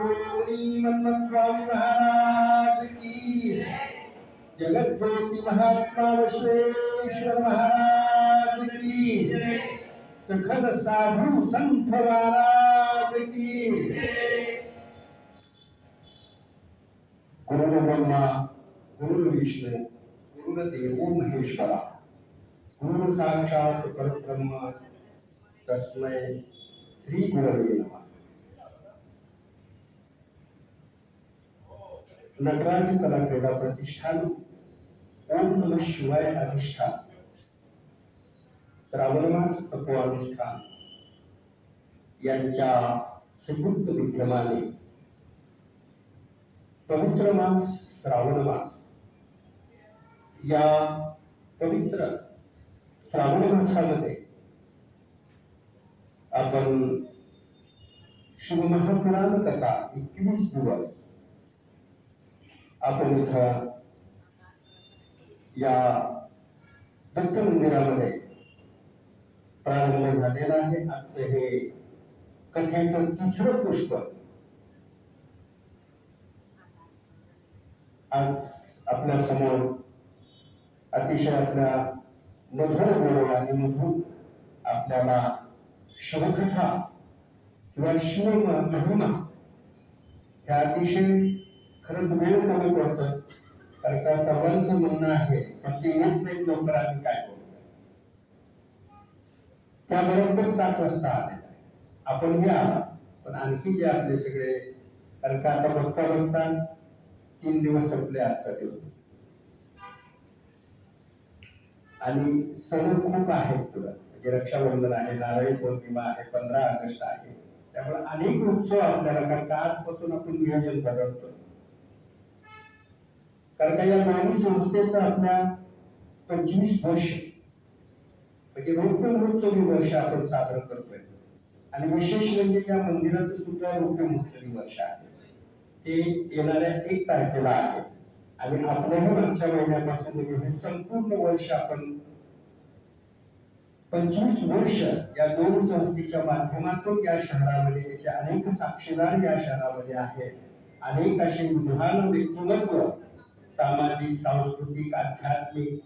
श्री स्वामी महाराज की जगत महात्मा विश्वेश्वर महाराज की सखल साधु संत महाराज की। गुरु ब्रह्मा गुरु विष्णू गुरुदेवो महेश्वरा गुरु साक्षात परब्रह्म तस्मै श्री गुरवे नमः। नटराज कला क्रीडा प्रतिष्ठान ओम नम शिवाय अधिष्ठान श्रावणमास तत्वानुष्ठान यांच्या संयुक्त विद्यमाने पवित्र मास श्रावण मास. या पवित्र श्रावण मासामध्ये आपण शिवमहापुराण कथा एकवीस दिवस आपण इथं या दत्त मंदिरामध्ये प्रारंभ झालेला आहे. आजचं हे कथेचं तिसरं पुष्प आज आपल्यासमोर अतिशय आपल्या मधुर गौरव आणि मधुर आपल्याला शिवकथा किंवा शिव महिमा ह्या अतिशय खरंच सगळ्यांना कमी पडतं कारण का सर्वांचं म्हणणं आहे पण ते येत लवकर आम्ही काय करू? त्याबरोबर सात वाजता आपण घ्या पण आणखी जे आपले सगळे कारण का आता बघता बघता तीन दिवस संपले आजचा दिवस. आणि सण खूप आहेत तुला. म्हणजे रक्षाबंधन आहे नारळी पौर्णिमा आहे पंधरा ऑगस्ट आहे. त्यामुळे अनेक उत्सव आपल्याला कारण का आजपासून आपण नियोजन करतो कारण का या दोन्ही संस्थेचं आपल्या पंचवीस वर्ष म्हणजे रौप्य महोत्सवी वर्ष आपण साजरं करतोय. आणि विशेष म्हणजे या मंदिराचं सुद्धा रौप्य महोत्सवी वर्ष आहे. ते येणाऱ्या एक तारखेला आहे. आणि आपल्याही मागच्या महिन्यापासून म्हणजे हे संपूर्ण वर्ष आपण पंचवीस वर्ष या दोन संस्थेच्या माध्यमातून या शहरामध्ये त्याचे अनेक साक्षीदार या शहरामध्ये आहेत. अनेक असे विद्वान व्यक्तिमत्व सामाजिक सांस्कृतिक आध्यात्मिक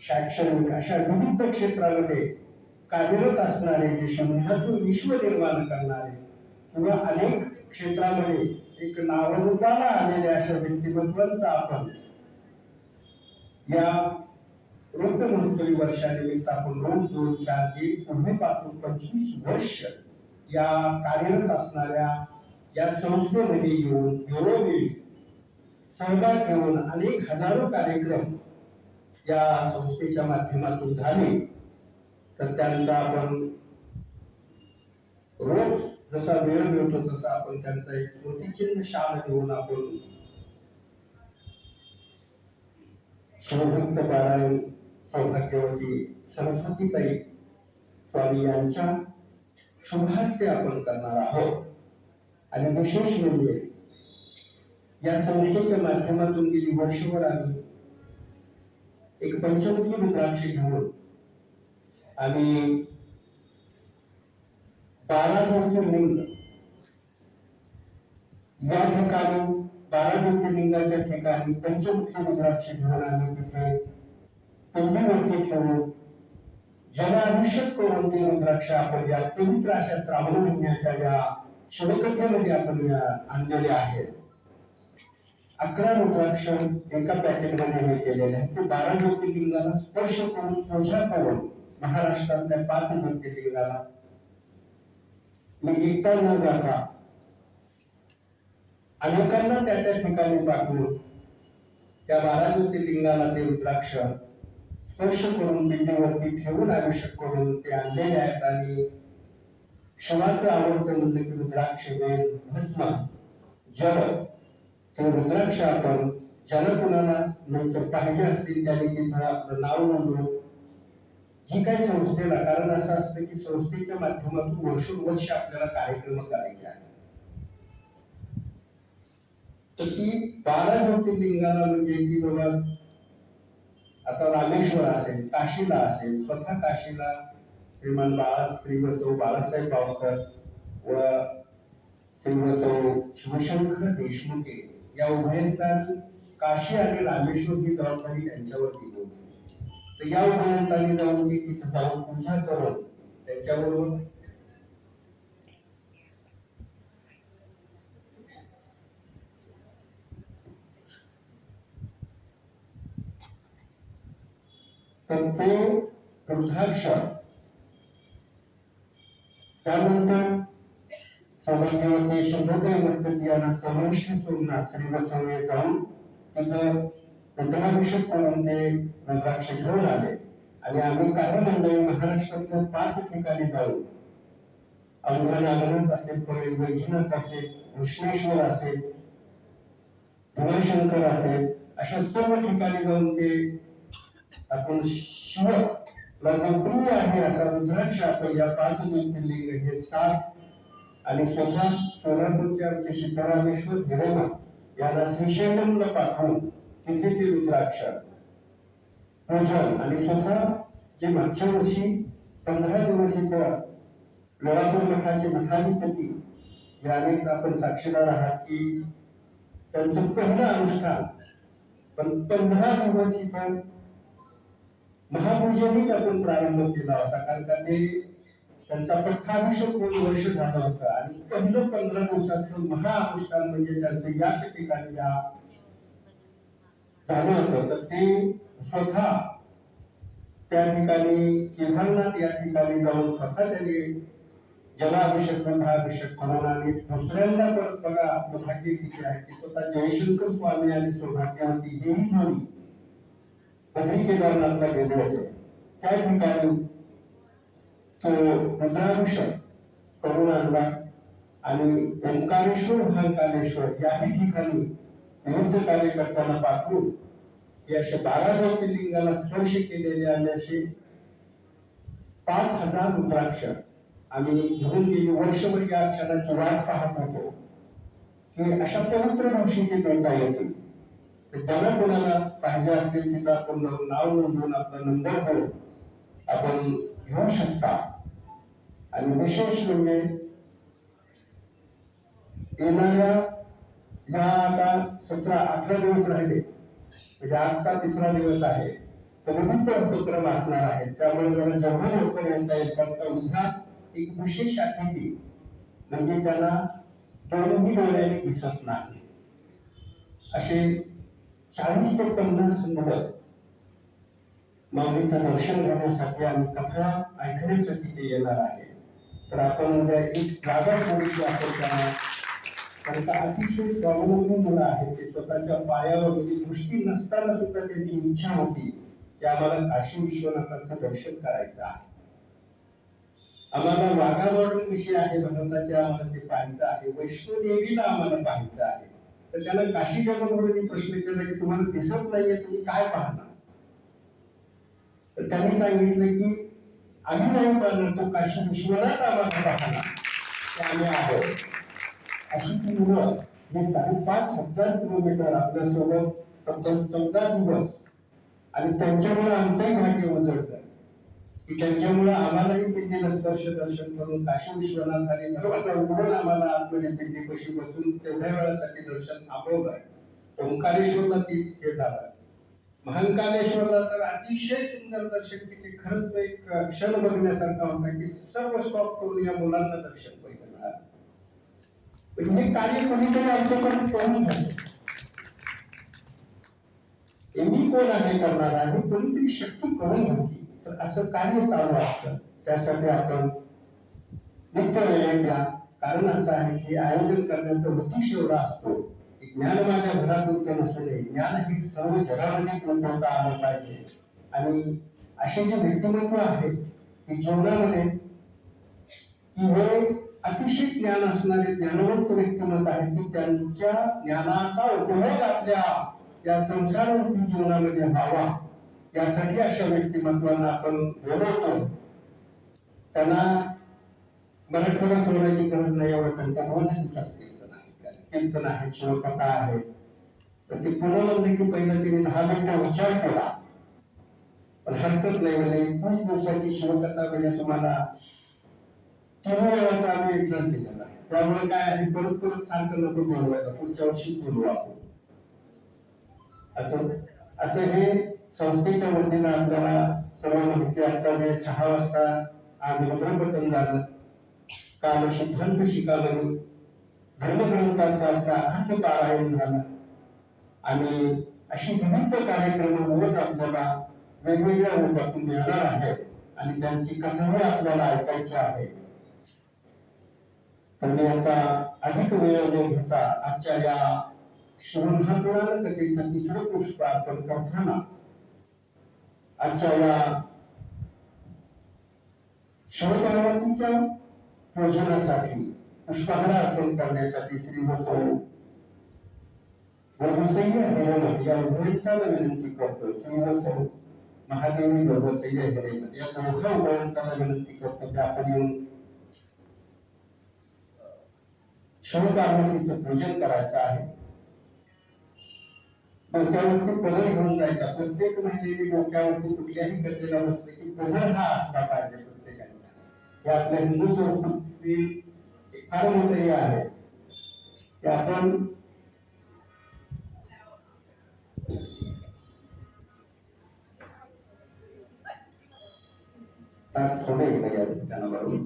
शैक्षणिक अशा विविध क्षेत्रामध्ये कार्यरत असणारे जे शंभरातून विश्व निर्माण करणारे किंवा अनेक क्षेत्रामध्ये एक नावारूपाला आलेल्या अशा व्यक्तिमत्वांचा आपण या रौप्य महोत्सवी वर्षानिमित्त आपण दोन दोन चार जे पूर्वीपासून पंचवीस वर्ष या कार्यरत असणाऱ्या या संस्थेमध्ये येऊन वेळोवेळी सहभाग घेऊन अनेक हजारो कार्यक्रम या संस्थेच्या माध्यमातून झाले. तर त्यांचा आपण रोज जसा वेळ मिळतो तसा आपण त्यांचा एक स्मृतिचिन्ह शाल घेऊन आपण शिवभक्त पारायण सौभाग्यवती सरस्वतीताई स्वामी यांच्या शुभास्ते आपण करणार आहोत. आणि विशेष म्हणजे या संस्थेच्या माध्यमातून गेली वर्षभर आम्ही एक पंचमुखी रुद्राक्ष घेऊन आम्ही बारा ज्योतिर्लिंग या ठिकाणी बारा ज्योतिर्लिंगाच्या ठिकाणी पंचमुखी रुद्राक्ष घेऊन आम्ही तिथे कुंभीवरती ठेवून जलाभिषेक करून ते रुद्राक्ष आपण या पवित्र अशा श्रावण महिन्याच्या या शिवकथेमध्ये आपण आणलेले आहेत. अकरा रुद्राक्ष एका पॅकेटमध्ये हे केलेले आहे ते बारा ज्योतिर्लिंगाला स्पर्श करून पूजा करून महाराष्ट्रातल्या पाच ज्योतिर्लिंगाला. मी एकटा न जाता अनेकांना त्या त्या ठिकाणी पाठवून त्या बारा ज्योतिर्लिंगाला ते रुद्राक्ष स्पर्श करून पिंडीवरती ठेवून आवश्यक करून ते आणलेले आहेत आणि क्षमाचं आवडतं म्हणलं की रुद्राक्ष वेद भस्म जल तर रुद्राक्ष आपण ज्याला कुणाला नंतर पाहिजे असतील त्याने तिथं आपलं नाव नोंदव जी काही संस्थेला कारण असं असतं की संस्थेच्या माध्यमातून वर्षोवर्ष आपल्याला कार्यक्रम करायचे आहे तर ती बारा ज्योतिर्लिंगाला म्हणजे की बाबा आता रामेश्वर असेल काशीला असेल स्वतः काशीला श्रीमान बाळा श्री बाळासाहेब पावकर व श्रीमंत शिवशंकर देशमुखे या उभयंतांनी काशी आणि रामेश्वर ही जबाबदारी त्यांच्यावर दिली होती. तर या उभयंतांनी जाऊन ती तिथे जाऊन पूजा करून त्यांच्याबरोबर तर ते रुद्राक्ष त्यानंतर सौभाग्यवती शंभरदेव गणपती यांना समोष्ट सोमनाथ श्रीवत्सवे जाऊन तिथं रुद्राभिषेक करून ते रुद्राक्ष घेऊन आले. आणि आम्ही काही मंडळी महाराष्ट्रातल्या पाच ठिकाणी जाऊन औंधा नागनाथ असेल पुढे वैजनाथ असेल कृष्णेश्वर असेल भीमाशंकर असेल अशा सर्व ठिकाणी जाऊन ते आपण शिव प्रिय आहे असा रुद्राक्ष आपण या पाच ज्योतिर्लिंग हे सात आणि स्वतः सोलापूरचे आमचे सिद्धरामेश्वर हिरेमा यांना श्रीशैलमला पाठवून तिथे ते रुद्राक्ष पूजन आणि स्वतः जे मागच्या वर्षी पंधरा दिवस इथं लोळापूर मठाचे मठाधिपती जे अनेक आपण साक्षीदार आहात की त्यांचं पहिलं अनुष्ठान पण पंधरा दिवस इथं महापूजेनेच आपण प्रारंभ केला होता कारण का ते त्यांचा पट्टाभिषेक दोन वर्ष झालं होतं. आणि पहिलं पंधरा दिवसाचं महाअनुष्ठान म्हणजे त्यांचं याच ठिकाणी झालं होतं. तर ते स्वतः त्या ठिकाणी केदारनाथ या ठिकाणी जाऊन स्वतः त्यांनी जलाभिषेक मंत्राभिषेक करून आणि दुसऱ्यांदा परत बघा आपलं भाग्य किती आहे की स्वतः जयशंकर स्वामी आणि सौभाग्यवती हेही जोडी कधी केदारनाथला गेले होते? त्या ठिकाणी तो रुद्राभिषेक करून आणि ओंकारेश्वर महाकालेश्वर याही ठिकाणी विविध कार्यकर्त्यांना पाठवून या अशा बारा ज्योतिर्लिंगाला स्पर्श केलेले आणि असे पाच हजार रुद्राक्ष आम्ही घेऊन गेली. वर्षभर या क्षणाची वाट पाहत होतो. की अशा पवित्र दिवशी नोंदा येते तर ज्याला कोणाला पाहिजे असतील तिथं आपण नाव नोंदवून आपला नंबर देऊन आपण घेऊ शकता. आणि विशेष म्हणजे येणाऱ्या ह्या आता सतरा अठरा दिवस राहिले. म्हणजे आजचा तिसरा दिवस आहे. तर विविध उपक्रम असणार आहे. त्यामुळे जरा जेवढं लवकर येता येईल तर उद्या एक विशेष अतिथी म्हणजे त्याला दोन्ही डोळ्याने दिसत नाही. असे चाळीस ते पन्नास मुलं माऊलीचं दर्शन घेण्यासाठी आणि कथा ऐकण्यासाठी ते येणार आहे तर आपण उद्या एक जागा थोडीशी आपण त्यांना कारण अतिशय स्वावलंबी मुलं आहेत ते स्वतःच्या पायावर म्हणजे दृष्टी नसताना सुद्धा त्यांची इच्छा होती की आम्हाला काशी विश्वनाथाचं दर्शन करायचं आहे. आम्हाला वाघा मॉडर्न विषय आहे भगवंताचे आम्हाला ते पाहायचं आहे वैष्णोदेवीला आम्हाला पाहायचं आहे. तर त्याला काशी बरोबर प्रश्न केला की तुम्हाला दिसत नाहीये तुम्ही काय पाहणार? तर त्यांनी सांगितलं की आम्ही नाही पाहणार काशी विश्वनाथ आम्हाला पाहणार ते आम्ही आहोत. अशी ती मुलं हे साडेपाच हजार किलोमीटर आपल्यासोबत तब्बल चौदा दिवस आणि त्यांच्यामुळे आमचंही भाग्य उजळत की त्यांच्यामुळे आम्हालाही पिंडीला स्पर्श दर्शन करून काशी विश्वनाथ आणि दरवाजा उघडून आम्हाला आतमध्ये कशी बसून तेवढ्या वेळासाठी दर्शन थांबवलं ओंकारेश्वरला ती हे झालं. महांकालेश्वरला तर अतिशय सुंदर दर्शन की ते खरंच तो एक क्षण बघण्यासारखा होता की सर्व स्टॉप करून या मुलांना दर्शन पहिलं पण हे कार्य कोणीतरी आमच्याकडून करून झालं हे मी कोण आहे करणार? आहे कोणीतरी शक्ती करून होती तर असं कार्य चालू असतं. त्यासाठी आपण नित्य वेळ कारण असं आहे की आयोजन करण्याचा उद्देश एवढा असतो. ज्ञान माझ्या घरातून उद्योग नसले ज्ञान हे सर्व जगामध्ये पोहोचवता आलं पाहिजे आणि असे जे व्यक्तिमत्व आहे की जीवनामध्ये की हे अतिशय ज्ञान असणारे ज्ञानवंत व्यक्तिमत्व आहेत की त्यांच्या ज्ञानाचा उपयोग आपल्या या संसाररूपी जीवनामध्ये व्हावा यासाठी अशा व्यक्तिमत्वांना आपण बोलवतो. त्यांना मराठवाडा सोडण्याची गरज नाही एवढं त्यांचा रोज असते कीर्तन आहे शिवकथा आहे. तर ते पुन्हा म्हणले की पहिलं तिने दहा मिनिटं विचार केला. पण हरकत नाही म्हणजे एकवीस दिवसाची शिवकथा म्हणजे तुम्हाला. तीन वेळाचा आम्ही एक्झाम दिलेला त्यामुळे काय आहे परत परत सारखं नको बोलवायला. पुढच्या वर्षी बोलू आपण. असं असं हे संस्थेच्या वतीनं आपल्याला सर्व माहिती आता जे सहा वाजता आज मुद्रपतन झालं. काल सिद्धांत शिकावं. धर्मग्रंथाचा आपला अखंड पारायण झाला. आणि अशी विविध कार्यक्रम रोज आपल्याला वेगवेगळ्या रूपातून मिळणार आहेत आणि त्यांची कथाही आपल्याला ऐकायची आहे. तर मी आता अधिक वेळ न घेता आजच्या या शिवमहापुराण कथेचं तिसरं पुष्प अर्पण करताना आजच्या या शिवपार्वतीच्या पूजनासाठी पुष्पहार अर्पण करण्यासाठी श्री बसव वरवसय्य हिरेमठ या उभयंताला विनंती करतो श्री बसव महादेवी वरवसय्य हिरेमठ या दोघा उभयंताला विनंती करतो की आपण येऊन शिवपार्वतीचं पूजन करायचं आहे. डोक्यावरती पदर घेऊन जायचा. प्रत्येक महिलेने डोक्यावरती कुठल्याही गरजेला बसते की पदर हा असला पाहिजे प्रत्येकाचा हे आपल्या हिंदू संस्कृतीतील एक फार मोठं हे आहे की आपण ताट थोडे या ठिकाणा बरोबर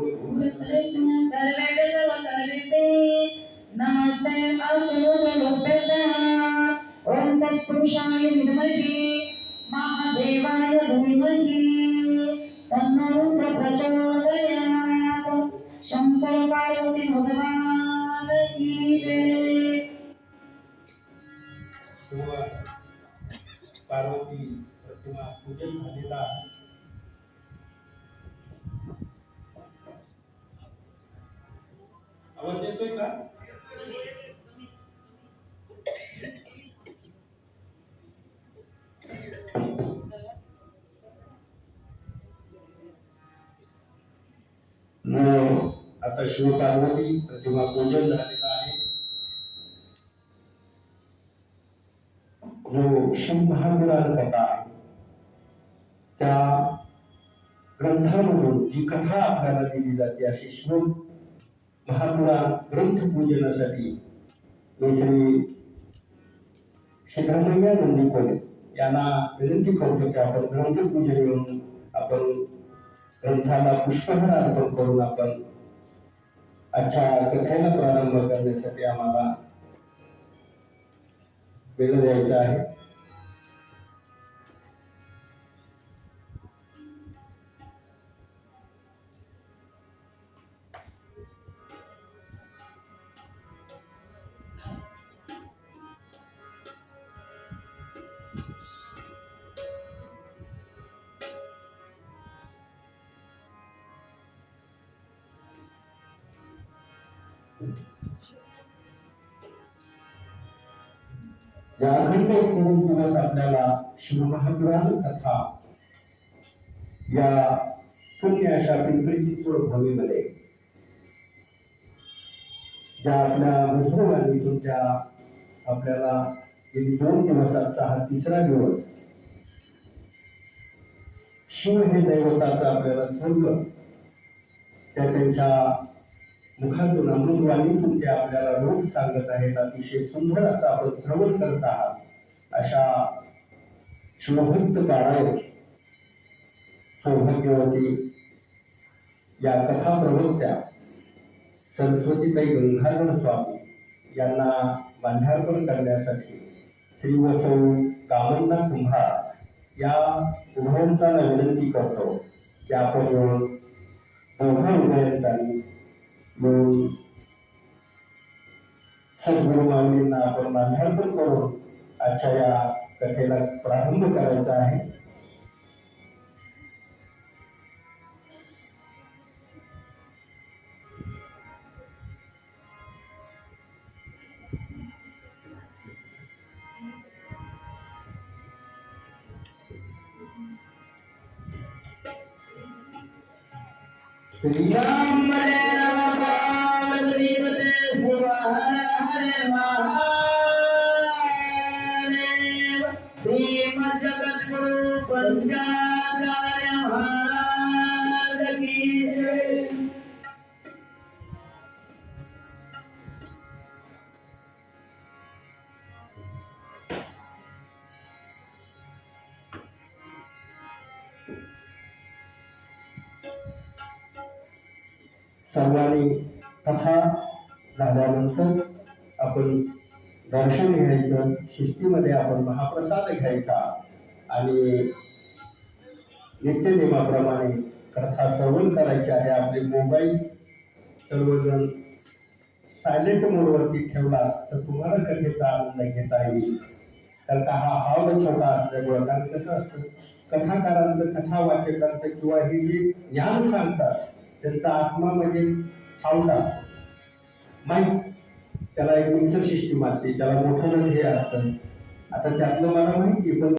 ॐ तत्पुरुषाय विद्महे महादेवाय धीमहि तन्नो रुद्र प्रचोदयात् शंकर पार्वती भगवान की जय शिव पार्वती प्रतिमा पूजन झालेलं आहे आवाज येतोय का? मग प्रतिमा पूजन झालेलं आहे. जो शिव कथा आहे त्या ग्रंथामधून जी कथा आपल्याला दिली जाते अशी शिव महापुराण ग्रंथ पूजनासाठी मी श्री सिद्धरामय्या नंदीकोले यांना विनंती करतो की आपण ग्रंथ पूजन येऊन आपण ग्रंथाला पुष्पहार अर्पण करून आपण आजच्या कथेला प्रारंभ करण्यासाठी आम्हाला वेळ द्यायचा आहे. या अखंड तीन दिवस आपल्याला शिवमहापुराण कथा या पुण्य अशा पिंपरी चिंचवड भूमीमध्ये ज्या आपल्या मधुरवाणी तुमच्या आपल्याला गेली दोन दिवसाचा हा तिसरा दिवस. शिव हे दैवताचं आपल्याला संघ त्या त्यांच्या मुखातून अमृतवाणीतून ते म्हणजे आपल्याला रोग सांगत आहेत अतिशय सुंदर असं आपण श्रवण करत आहात. अशा शिवभक्त पारायण सौभाग्यवती या कथा प्रवक्त्या सरस्वतीताई गंगाधर स्वामी यांना बांधारपण करण्यासाठी श्री वसौ सौ कामन्ना कुंभार या उभयंतांना विनंती करतो की आपण दोघा उभयंतांनी म्हणून सद्गुरु माऊलींना आपण मांढार्पण करून आजच्या या कथेला प्रारंभ करायचा आहे. सर्वांनी कथा झाल्यानंतर आपण दर्शन घ्यायचं शिस्तीमध्ये आपण महाप्रसाद घ्यायचा आणि नित्यनेमाप्रमाणे कथा श्रवण करायची आहे. आपले मोबाईल सर्वजण सायलेंट मोडवरती ठेवला तर तुम्हाला कथेचा आनंद घेता येईल कारण का हा हॉल छोटा असल्यामुळं. कारण कसं असतं कथाकारांचं कथा वाचकांचं किंवा हे जे ज्ञान सांगतात त्यांचा आत्मा म्हणजे सावटा माहीत? त्याला एक उच्च सिस्टीम असते त्याला मोठं म्हणजे हे असतं. आता त्यातलं मला माहिती पण